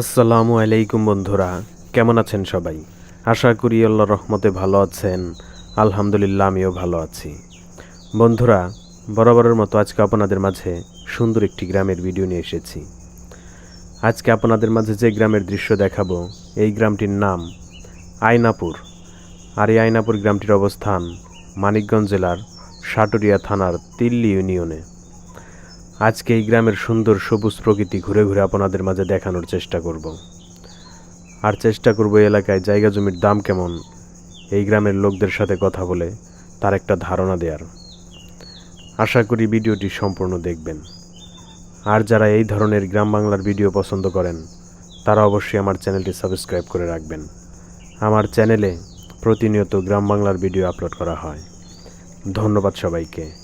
আসসালামু আলাইকুম বন্ধুরা, কেমন আছেন সবাই? আশা করি আল্লাহ রহমতে ভালো আছেন, আলহামদুলিল্লাহ আমিও ভালো আছি। বন্ধুরা, বরাবরের মতো আজকে আপনাদের মাঝে সুন্দর একটি গ্রামের ভিডিও নিয়ে এসেছি। আজকে আপনাদের মাঝে যে গ্রামের দৃশ্য দেখাবো, এই গ্রামটির নাম আয়নাপুর আর এই আয়নাপুর গ্রামটির অবস্থান মানিকগঞ্জ জেলার সাটুরিয়া থানার তিল্লি ইউনিয়নে। আজকে এই গ্রামের সুন্দর সবুজ প্রকৃতি ঘুরে ঘুরে আপনাদের মাঝে দেখানোর চেষ্টা করব। আর চেষ্টা করব এলাকায় জায়গা জমির দাম কেমন, এই গ্রামের লোকদের সাথে কথা বলে তার একটা ধারণা দেওয়ার আশা করি ভিডিওটি সম্পূর্ণ দেখবেন। আর যারা এই ধরনের গ্রাম বাংলার ভিডিও পছন্দ করেন, তারা অবশ্যই আমার চ্যানেলটি সাবস্ক্রাইব করে রাখবেন। আমার চ্যানেলে প্রতিনিয়ত গ্রাম বাংলার ভিডিও আপলোড করা হয়। ধন্যবাদ সবাইকে।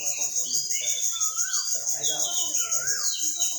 我们都是可爱的，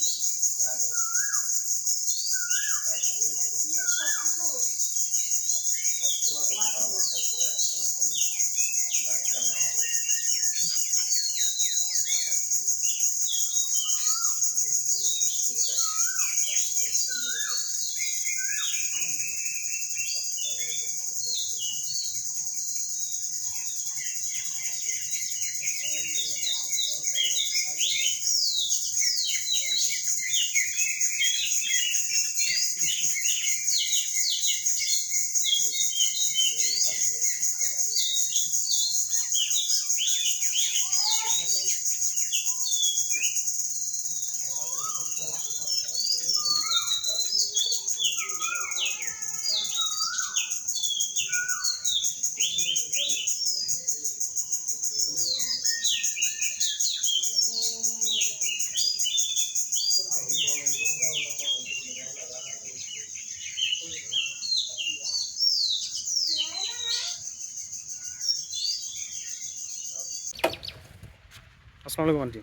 আসসালামু আলাইকুম আন্টি।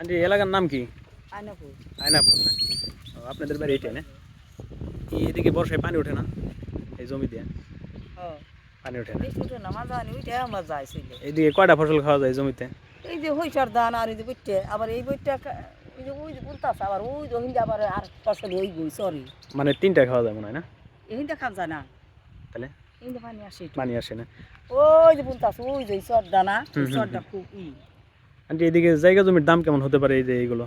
আন্টি এলাকার নাম কি? আয়নাপুর। আয়নাপুর আপনাদের বাড়ি এইটাই না? এদিকে বর্ষায় পানি ওঠে না? এই জমি দিয়ে? হ্যাঁ। পানি ওঠে না? না এইদিকে কয়টা ফসল খাওয়া যায় জমিতে? এই যে হইসার ধান আর এই যে বইটে আবার এই বইটা ওই যে ওই যে বলতাছে আবার ওই হিন্দা আবার আর ফসল ওই বই সরি মানে তিনটা খাওয়া যায় মনে হয় না? এই হিন্দা খান যায় না। তাহলে? হিন্দা পানি আসে পানি আসে না? ওই যে বলতাছে ওই যে সর দানা হুম, হুম, খুব ই। আন্টি এদিকে জায়গা জমির দাম কেমন হতে পারে এই যে এইগুলো?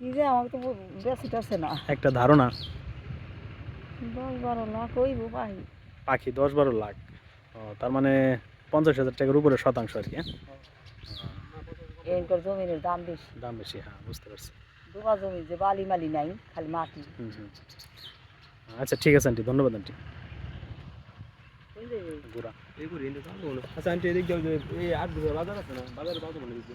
কি যে আমার তো বেশি টাছে না। একটা ধারণা? দশ বারো লাখ ওই পাই। পাখি দশ বারো লাখ। ও তার মানে পঞ্চাশ হাজার টাকার উপরে শতাংশ আর কি হ্যাঁ? এরকম জমিনের দাম বেশি। দাম বেশি হ্যাঁ বুঝতে পারছি। ডোবা জমি যে বালি মালি নাই খালি মাটি। আচ্ছা ঠিক আছে আন্টি ধন্যবাদ আন্টি। বুঝলি গুড়া আচ্ছা আন্টি এদিক যাও যে এই আট ঘুরে বাজার আছে না বাজারে পাবো বলে দিচ্ছি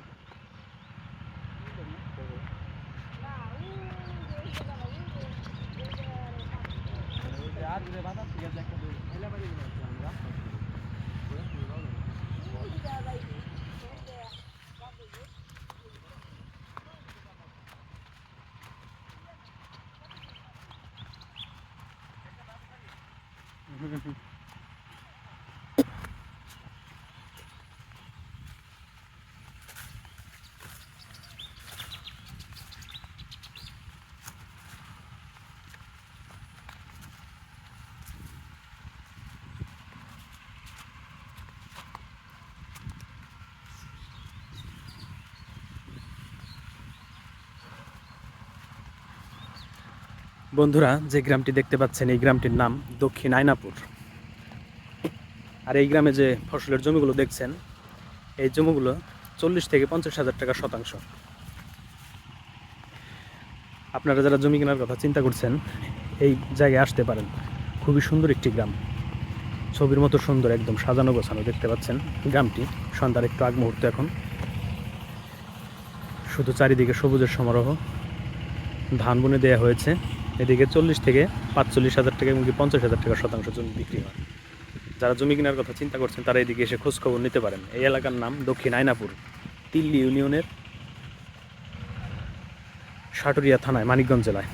আট ঘুরে বাজার ঠিক আছে একটা এলা বাড়ি আমরা বন্ধুরা, যে গ্রামটি দেখতে পাচ্ছেন, এই গ্রামটির নাম দক্ষিণ আয়নাপুর। আর এই গ্রামে যে ফসলের জমিগুলো দেখছেন, এই জমিগুলো চল্লিশ থেকে পঞ্চাশ হাজার টাকা শতাংশ। আপনারা যারা জমি কেনার কথা চিন্তা করছেন, এই জায়গায় আসতে পারেন। খুবই সুন্দর একটি গ্রাম। ছবির মতো সুন্দর, একদম সাজানো গোছানো দেখতে পাচ্ছেন গ্রামটি। সন্ধ্যার একটু আগ মুহূর্ত এখন। শুধু চারিদিকে সবুজের সমারোহ। ধান বুনে দেওয়া হয়েছে। এদিকে চল্লিশ থেকে পাঁচচল্লিশ হাজার টাকা এমনকি পঞ্চাশ হাজার টাকা শতাংশ জমি বিক্রি হয়। যারা জমি কেনার কথা চিন্তা করছেন, তারা এদিকে এসে খোঁজখবর নিতে পারেন। এই এলাকার নাম দক্ষিণ আয়নাপুর, তিল্লি ইউনিয়নের সাটুরিয়া থানায়, মানিকগঞ্জ জেলায়।